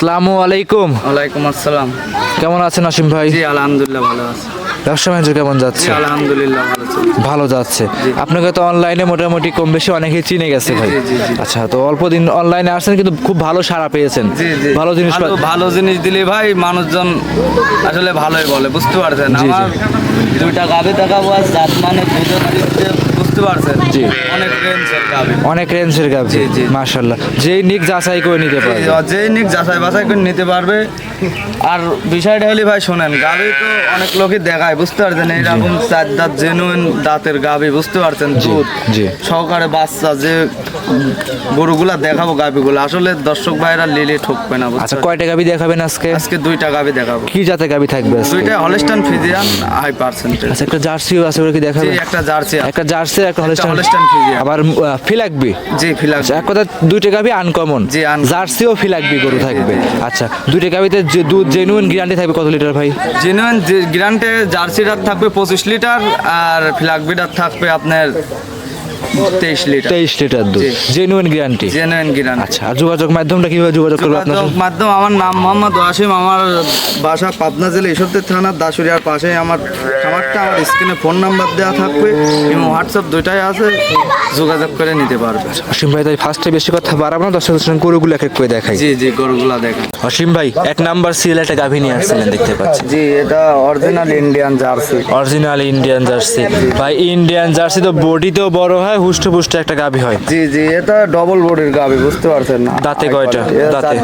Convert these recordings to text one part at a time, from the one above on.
আসসালামু আলাইকুম। ওয়ালাইকুম আসসালাম। কেমন আছেন আসিম ভাই? জি আলহামদুলিল্লাহ ভালো আছি। ব্যবসা বাণিজ্য কেমন যাচ্ছে? আলহামদুলিল্লাহ ভালো ভালো যাচ্ছে। আপনাকে তো অনলাইনে মোটামুটি কম বেশি অনেকেই চিনে গেছে ভাই। আচ্ছা তো অল্প দিন অনলাইনে আসছেন কিন্তু খুব ভালো সাড়া পেয়েছেন। ভালো জিনিস ভালো জিনিস দিলে ভাই মানুষজন আসলে ভালোই বলে বুঝতে পারছেন। আমার দুইটা দেখাবো আর জাত মানে দুজন বুঝতে পারছেন? জি। অনেক রেঞ্জের গাভি। অনেক রেঞ্জের গাভি জি, জি। মাশাল্লাহ যেই নিক যাচাই করে নিতে পারবে। যেই নিক যাচাই বাছাই করে নিতে পারবে। আর বিষয়টা হলে ভাই শোনেন গাভি তো অনেক লোকই দেখায় বুঝতে পারছেন? এইরকম চার দাঁত জেনুইন দাঁতের গাভি বুঝতে পারছেন? দুধ জি। সহকারে বাচ্চা যে গরুগুলা দেখাবো গাভিগুলো আসলে দর্শক ভাইরা লিলে ঠকবে না আচ্ছা? কয়টা গাভি দেখাবেন আজকে? আজকে দুইটা গাবি দেখাবো। কি জাতের গাভি থাকবে দুইটা হলস্টান ফিজিয়ান হাই পার্সেন্টেজ আচ্ছা একটা জার্সিও আছে ওরা কি দেখাবে একটা জার্সি একটা জার্সি একটা হলস্টাইন। আবার ফিলাকবি জি ফিলাক্স আচ্ছা এক কথা দুইটা গাভি আনকমন জি, আন জার্সিও ফিলাকবি গরু থাকবে। আচ্ছা দুইটা গাভিতে যে দুধ জেনুইন গ্যারান্টি থাকবে কত লিটার ভাই? জেনুইন গ্যারান্টি জার্সিটার থাকবে পঁচিশ লিটার আর ফিলাকবিটার থাকবে আপনার তেইশ লিটার। তেইশ লিটার দুধ। জেনুইন গ্যারান্টি জেনুইন গ্রান্ট আচ্ছা আর যোগাযোগ মাধ্যমটা কীভাবে যোগাযোগ করবে আপনার মাধ্যম আমার নাম মোহাম্মদ ওয়াসিম আমার বাসা পাবনা জেলা ঈশ্বরদের থানার দাসুরিয়ার পাশে আমার খামারটা আমার স্ক্রিনে ফোন নাম্বার দেওয়া থাকবে এবং হোয়াটসঅ্যাপ দুইটাই আছে যোগাযোগ করে নিতে পারবে। অসীম ভাই তাই ফার্স্টে বেশি কথা বাড়াবো না দর্শক দর্শক গরুগুলো এক এক করে দেখাই। জি জি গরুগুলা দেখেন। অসীম ভাই এক নাম্বার সিরিয়াল একটা গাভী নিয়ে আসছিলেন দেখতে পাচ্ছি। জি এটা original Indian jersey original Indian jersey ভাই ইন্ডিয়ান জার্সি তো বডিতেও বড় হয় হুষ্ট পুষ্ট একটা গাভী হয়। জি জি এটা ডবল বডির গাভী বুঝতে পারছেন না। দাঁতে কয়টা? দাঁতে।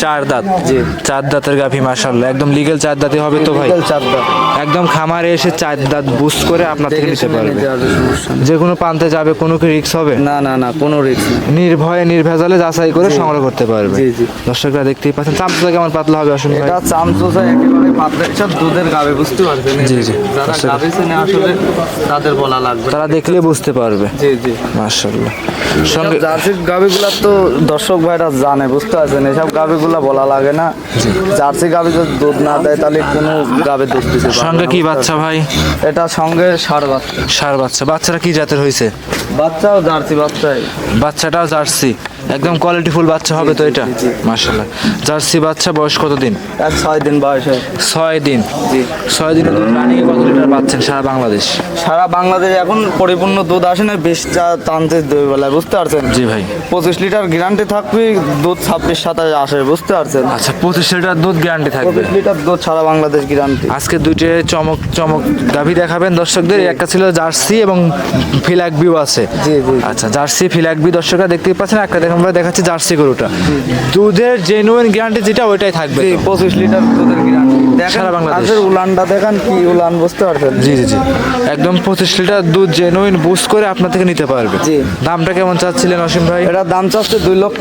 চার দাঁত। জি। চার দাঁতের গাভী মাশাআল্লাহ। একদম লিগেল চার দাঁতে হবে তো ভাই? চার দাঁত। একদম খামারে এসে চার দাঁত বুস্ট করে আপনার থেকে নিতে পারবে। যে কোনো প্রান্তে যাবে কোনো কি রিক্স হবে? না না না কোনো রিস্ক নেই। নির্ভয়ে নির্ভেজালে যাচাই করে সংগ্রহ করতে পারবে। দর্শকরা দেখতেই পাচ্ছেন চামচা কেমন পাতলা হবে ভাই? এটা চামচোসা একেবারে পাতলা সব দুধের গাবে বুঝতে পারছেন? জি, জি। যারা গাবে চেনে আসলে তাদের বলা লাগবে। তারা দেখলে বুঝতে পারবে। জি জি। মাশাল্লাহ সব সঙ্গে জার্সির গাভিগুলা তো দর্শক ভাইরা জানে বুঝতে পারছেন? এসব গাভিগুলা বলা লাগে না। জার্সি গাভি যদি দুধ না দেয় তাহলে কোনো গাবে দুধ দিতে সঙ্গে কি বাচ্চা ভাই? এটা সঙ্গে সার বাচ্চা। সার বাচ্চা। বাচ্চারা কি জাতের হয়েছে বাচ্চাও জার্সি বাচ্চাই। বাচ্চাটাও জার্সি। একদম কোয়ালিটিফুল বাচ্চা হবে তো এটা? মাশাল্লাহ জার্সি বাচ্চা বয়স কত দিন এক ছয় দিন বয়সে ছয় দিন। জি। ছয় দিনে তো রানিং কত লিটার পাচ্ছেন সারা বাংলাদেশ? সারা বাংলাদেশ এখন পরিপূর্ণ দুধ আসে না বেশ চা টানতে দুই বেলায় বুঝতে পারছেন? জি ভাই। পঁচিশ লিটার গ্যারান্টি থাকবে দুধ ছাব্বিশ সাতাশ আসে বুঝতে পারছেন? আচ্ছা পঁচিশ লিটার দুধ গ্যারান্টি থাকবে। পঁচিশ লিটার দুধ সারা বাংলাদেশ গ্যারান্টি আজকে দুইটে চমক চমক গাভী দেখাবেন দর্শকদের। একটা ছিল জার্সি এবং ফিলাকবিও আছে। জি, জি। আচ্ছা জার্সি ফিলাকবি দর্শকরা দেখতেই পাচ্ছেন একটা দেখুন আমরা দেখাচ্ছি জার্সি গরুটা। দুধের জেনুইন গ্যারান্টি যেটা ওইটাই থাকবে। পঁচিশ লিটার দুধের গ্যারান্টি দেখেন সারা বাংলাদেশ। উলানটা দেখেন কি উলান বুঝতে পারছেন? জি জি জি। একদম পঁচিশ লিটার দুধ জেনুইন বুস্ট করে আপনার থেকে নিতে পারবে। জি। দামটা কেমন চাচ্ছিলেন অসীম ভাই? এটার দাম চাচ্ছে দুই লক্ষ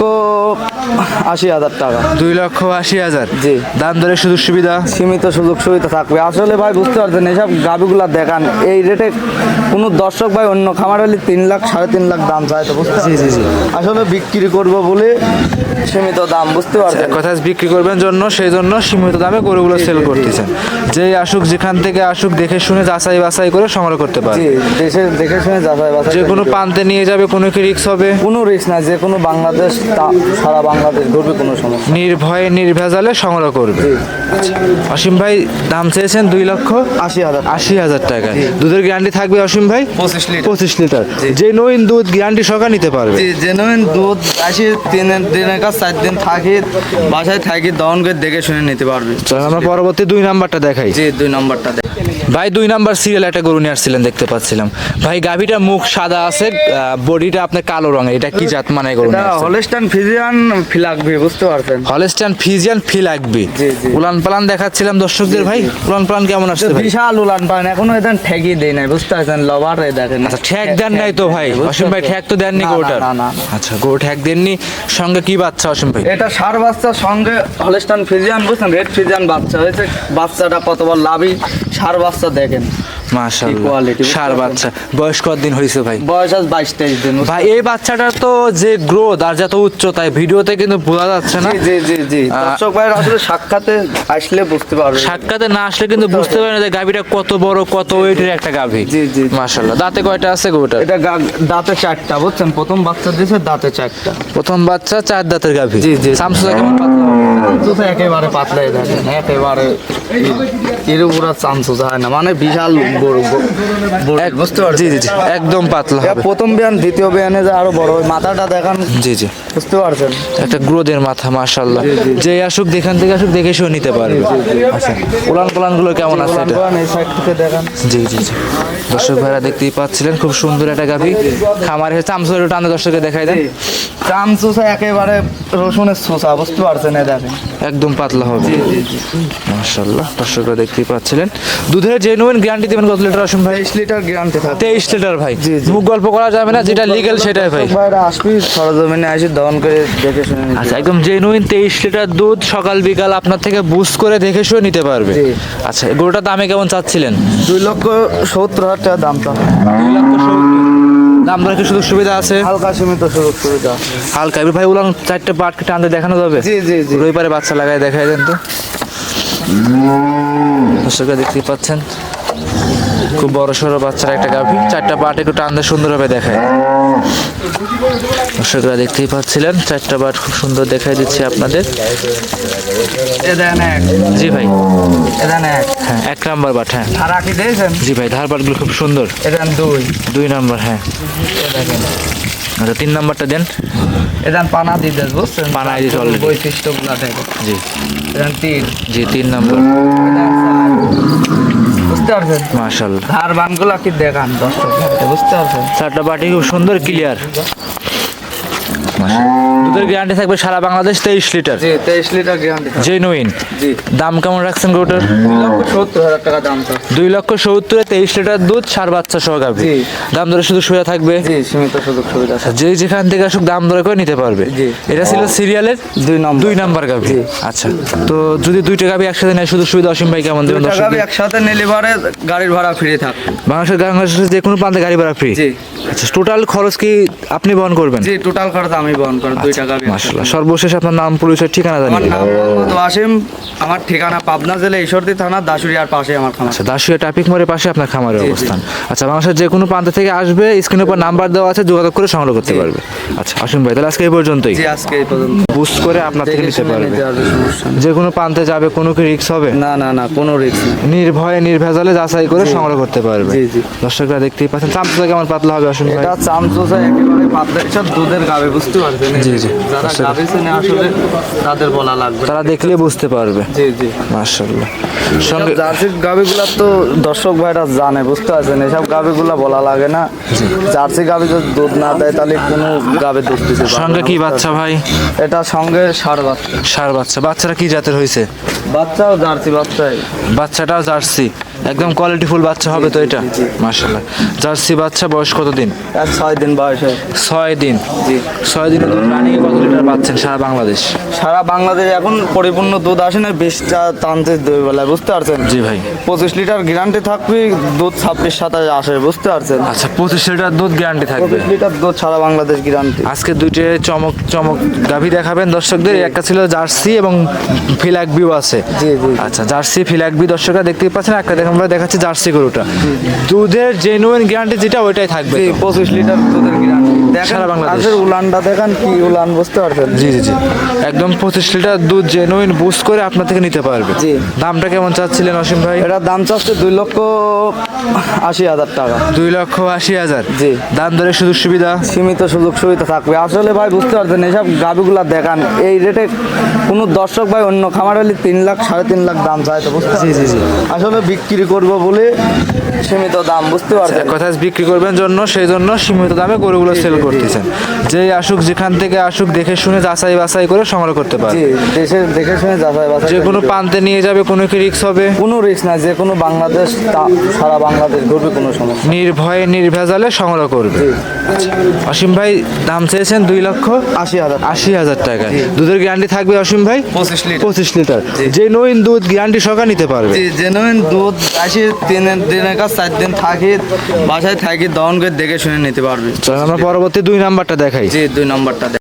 আশি হাজার টাকা। দুই লক্ষ আশি হাজার। জি। দাম দরে সুযোগ সুবিধা? সীমিত সুযোগ সুবিধা থাকবে। আসলে ভাই বুঝতে পারছেন এইসব গাভিগুলা দেখান এই রেটে কোনো দর্শক ভাই অন্য খামার হলে তিন লাখ সাড়ে তিন লাখ দাম চায় তো বুঝতে জি জি জি। আসলে বিক্রি করব বলে সীমিত দাম বুঝতে পারছেন? এক কথা বিক্রি করবেন জন্য সেই জন্য সীমিত দামে গরুগুলো সেল করতেছেন। যে আসুক যেখান থেকে আসুক দেখে শুনে যাচাই বাছাই করে সংগ্রহ করতে পারে দেশে দেখে শুনে যাচাই বাছাই যে কোনো নিতে প্রান্তে নিয়ে যাবে কোনো কি রিক্স হবে? কোনো রিস্ক নাই যে কোনো বাংলাদেশ সারা বাংলাদেশ ঘুরবে কোনো সমস্যা নির্ভয়ে নির্ভেজালে সংগ্রহ করবে। আচ্ছা অসীম ভাই দাম চেয়েছেন দুই লক্ষ আশি হাজার আশি হাজার টাকা। দুধের গ্যারান্টি থাকবে অসীম ভাই? পঁচিশ লিটার। পঁচিশ লিটার। যে নইন দুধ গ্যারান্টি সকা নিতে পারবে। জি জেনুইন দুধ আসি তিন দিনের কাজ চার দিন থাকি বাসায় থাকি দহন করে দেখে শুনে নিতে পারবি। আমরা পরবর্তী দুই নাম্বারটা দেখাই। জি দুই নাম্বারটা দেখ ভাই দুই নাম্বার সিরিয়াল একটা গরু নিয়ে আসছিলেন দেখতে পাচ্ছিলাম। ভাই গাভিটা মুখ সাদা আছে বডিটা আপনার কালো রঙের এটা কি জাত মানে গরু হলস্টান ফিজিয়ান ফিলাকবি বুঝতে পারছেন। হলেস্টান ফিজিয়ান ফি লাগবে। জি, জি। উলান পালান দেখাচ্ছিলাম দর্শকদের ভাই। উলান পালান কেমন আসছে বিশাল উলান পান এখনও এখান ঠেকি দেয় নাই বুঝতে পারছেন লবার এ দেখেন। আচ্ছা ঠ্যাক দেন নাই তো ভাই? অসীম ভাই? ঠ্যাক তো দেননি গরুটার না, না, না। আচ্ছা গরু ঠ্যাক দেননি। সঙ্গে কি বাচ্চা অসীম ভাই? এটা সার বাচ্চা সঙ্গে হলস্টান ফিজিয়ান বুঝছেন? রেড ফিজিয়ান বাচ্চা হয়েছে। বাচ্চাটা কতবার লাভই সার বাচ্চা দেখেন। সার বাচ্চা। বয়স কতদিন হয়েছে ভাই? বয়স আজ বাইশ তেইশ দিন ভাই এই বাচ্চাটার তো যে গ্রোথ আর যত উচ্চতায় ভিডিওতে কিন্তু বোঝা যাচ্ছে না। জি জি জি জি। দর্শক ভাইয়ের আসলে সাক্ষাতে আসলে বুঝতে পারবে। সাক্ষাতে না আসলে কিন্তু বুঝতে পারে না যে গাভিটা কত বড় কত ওয়েটের একটা গাভি। জি, জি। মাশাআল্লাহ। দাঁতে কয়টা আছে গরুটার? এটা দাঁতে চারটা বুঝছেন? প্রথম বাচ্চা দিয়েছে দাঁতে চারটা। প্রথম বাচ্চা চার দাঁতের গাভি। জি, জি। সামসুদা কেমন পাতলা? একেবারে পাতলাই দেখেন একেবারে এর উপর আর হয় না মানে বিশাল বড় বুঝতে পারছি। জি জি জি। একদম পাতলা প্রথম বিয়ান দ্বিতীয় বিয়ানে যে আরও বড় মাথাটা দেখান। জি জি। বুঝতে পারছেন? একটা গ্রোদের মাথা মাশাল্লাহ যে আসুক থেকে আসুক দেখে নিতে পারবে। আচ্ছা। উলান পালানগুলো কেমন আছে এটা? জি জি জি। দর্শক ভাইরা দেখতেই পাচ্ছিলেন খুব সুন্দর একটা গাভি। খামারে চামচুর টানে দর্শকে দেখাই দেন। চামচুসা একেবারে রসুনের সোসা বুঝতে পারছেন একদম পাতলা হবে। মাশাল্লাহ দর্শকরা দেখতেই পাচ্ছিলেন। দুধের জেনুইন গ্যারান্টি দেবেন কত লিটার আসুন ভাই? তেইশ লিটার গ্যারান্টি থাকে তেইশ লিটার ভাই। মুখ গল্প করা যাবে না যেটা লিগেল সেটাই ভাই। আসবি সরজমিনে আসি দহন করে দেখে শুনে আচ্ছা একদম জেনুইন তেইশ লিটার দুধ সকাল বিকাল আপনার থেকে বুস্ট করে দেখে শুয়ে নিতে পারবে। আচ্ছা গরুটার দামে কেমন চাচ্ছিলেন? দুই লক্ষ সত্তর হাজার টাকা দাম তো। দুই লক্ষ সত্তর দাম দরে কি সুযোগ সুবিধা আছে? হালকা সীমিত সুযোগ সুবিধা হালকা। এবার ভাই উলান চারটে পাটকে টানতে দেখানো যাবে? জি জি জি। রবিবারে বাচ্চা লাগাই দেখাই দেন তো। দর্শকরা দেখতেই পাচ্ছেন। খুব বড় সড়ো বাচ্চার একটা গাভী। চারটা পাট একটু টানতে সুন্দরভাবে দেখায়। দর্শকরা দেখতেই পাচ্ছিলেন চারটা পাট খুব সুন্দর দেখাই দিচ্ছি আপনাদের। দেন জি ভাই। হ্যাঁ এক নাম্বার বাট হ্যাঁ। জি ভাই ধার পাটগুলো খুব সুন্দর। দুই। দুই নাম্বার হ্যাঁ। আচ্ছা তিন নাম্বারটা দেন। এ দেন পানা দিতে বুঝছেন? পানা already। বৈশিষ্ট্যগুলো দেখো জি। এ দেন তিন। জি তিন নাম্বার। দেন। বুঝতে পারছেন? মাশাল্লাহ আর বানগুলো কি দেখান দর্শক বুঝতে পারছেন? চারটা বাটি খুব সুন্দর ক্লিয়ার দুধের গ্যারান্টি থাকবে সারা বাংলাদেশ তেইশ লিটার। জি তেইশ লিটার গ্যারান্টি জেনুইন জি। দাম কেমন রাখছেন গরুটার? টাকা দাম দুই লক্ষ সত্তরে তেইশ লিটার দুধ সার বাচ্চা সহ গাভী। দাম দরে শুধু সুবিধা থাকবে? জি সীমিত সুযোগ সুবিধা যে যেখান থেকে আসুক দাম দরে করে নিতে পারবে। এটা ছিল সিরিয়ালের দুই নম্বর। দুই নাম্বার গাভী। আচ্ছা তো যদি দুইটা গাভী একসাথে নেয় শুধু সুবিধা অসীম ভাই কেমন দেবেন দুই একসাথে নিলে পরে গাড়ির ভাড়া ফ্রি থাক বাংলাদেশের বাংলাদেশের যে কোনো প্রান্তে গাড়ি ভাড়া ফ্রি জি। আচ্ছা টোটাল খরচ কি আপনি বহন করবেন? জি টোটাল খরচ আমি বহন করি দুই টাকা মাশাআল্লাহ। সর্বশেষ আপনার নাম পরিচয় ঠিকানা আমার জানিয়ে নাম মোহাম্মদ ওয়াসিম আমার ঠিকানা পাবনা জেলা ঈশ্বরদী থানা পাশে আমার খামার। আচ্ছা ট্রাফিক মোড়ের পাশে আপনার খামারের। অবস্থান। আচ্ছা বাংলাদেশের যে কোনো প্রান্ত থেকে আসবে স্ক্রিনের উপর নাম্বার দেওয়া আছে যোগাযোগ করে সংগ্রহ করতে পারবে। আচ্ছা আসুন ভাই তাহলে আজকে এই পর্যন্তই। জি আজকে এই পর্যন্ত। বুস্ট করে আপনার থেকে নিতে পারবে। যে কোনো প্রান্তে যাবে কোনো কি রিক্স হবে? না না না কোনো রিস্ক নির্ভয়ে নির্ভেজালে যাচাই করে সংগ্রহ করতে পারবে। দর্শকরা দেখতেই পাচ্ছেন চামচা কেমন পাতলা হবে আসুন ভাই। এটা চামচোসা একেবারে পাতলা এসব দুধের গাবে বুঝতে পারছেন? জি, জি। যারা। গাবে চেনে আসলে তাদের বলা লাগবে। তারা দেখলে বুঝতে পারবে। জি জি। মাশাআল্লাহ। সঙ্গে জার্সির গাভিগুলা তো দর্শক ভাইরা জানে বুঝতে পারছেন? এসব গাভিগুলা বলা লাগে না। জার্সি গাভি যদি দুধ না দেয় তাহলে কোনো গাবে দুধ দিতে সঙ্গে কি বাচ্চা ভাই? এটা সঙ্গে ষাট বাচ্চা। সার বাচ্চা। বাচ্চারা কি জাতের হয়েছে বাচ্চাও জার্সি বাচ্চাই। বাচ্চাটাও জার্সি। একদম কোয়ালিটিফুল বাচ্চা হবে তো এটা? মাশাআল্লাহ। জার্সি বাচ্চা বয়স কতদিন? এক ছয় দিন বয়সে ছয় দিন। জি। ছয় দিনে দুধ রানিং কত লিটার পাচ্ছেন সারা বাংলাদেশ? সারা বাংলাদেশে এখন পরিপূর্ণ দুধ আসে না বেশ বিশটা টানতে দুই বেলায় বুঝতে পারছেন? জি ভাই। পঁচিশ লিটার গ্যারান্টি থাকবে দুধ ছাব্বিশ সাতাশ আসে বুঝতে পারছেন? আচ্ছা পঁচিশ লিটার দুধ গ্যারান্টি থাকবে? পঁচিশ লিটার দুধ সারা বাংলাদেশ গ্যারান্টি আজকে দুইটে চমক চমক গাভী দেখাবেন দর্শকদের। একটা ছিল জার্সি এবং ফিলাক বিউ আছে। জি, জি। আচ্ছা জার্সি ফিলাক বি দর্শকরা দেখতেই পাচ্ছেন একটা দেখুন আমরা দেখাচ্ছি জার্সি গরুটা। দুধের জেনুইন গ্যারান্টি যেটা ওইটাই থাকবে পঁচিশ লিটার দুধের গ্যারান্টি সারা বাংলাদেশ। উলানটা দেখান কি উলান বুঝতে পারছেন? জি জি জি। একদম পঁচিশ লিটার দুধ জেনুইন বুস্ট করে আপনার থেকে নিতে পারবে। জি। দামটা কেমন চাচ্ছিলেন অসীম ভাই? এটার দাম চাচ্ছে দুই লক্ষ আশি হাজার টাকা। দুই লক্ষ আশি হাজার। জি। দাম দরে সুযোগ সুবিধা? সীমিত সুযোগ সুবিধা থাকবে। আসলে ভাই বুঝতে পারছেন এইসব গাভিগুলা দেখান এই রেটে কোনো দর্শক ভাই অন্য খামার হলে তিন লাখ সাড়ে তিন লাখ দাম চায় তো বুঝতে জি জি জি। আসলে বিক্রি করব বলে সীমিত দাম বুঝতে পারছেন? কথা বিক্রি করবেন জন্য সেই জন্য সীমিত দামে গরুগুলো সেল করতেছেন। যে আসুক যেখান থেকে আসুক দেখে শুনে যাচাই বাছাই করে সংগ্রহ করতে পারে দেশে দেখে শুনে যাচাই বাছাই যে কোনো নিতে প্রান্তে নিয়ে যাবে কোনো কি রিস্ক হবে? কোনো রিস্ক না যে কোনো বাংলাদেশ সারা বাংলাদেশ ঘুরবে কোনো সমস্যা নির্ভয়ে নির্ভেজালে সংগ্রহ করবে। অসীম ভাই দাম চেয়েছেন দুই লক্ষ আশি হাজার আশি হাজার টাকা। দুধের গ্যারান্টি থাকবে অসীম ভাই? পঁচিশ লিটার। পঁচিশ লিটার। যে নইন দুধ গ্যারান্টি সকা নিতে পারবে। যে নইন দুধ আসি তিন দিনের কাজ চার দিন থাকি বাসায় থাকি দহন করে দেখে শুনে নিতে পারবে। আমরা পরবর্তী দুই নাম্বারটা দেখাই। জি দুই নম্বরটা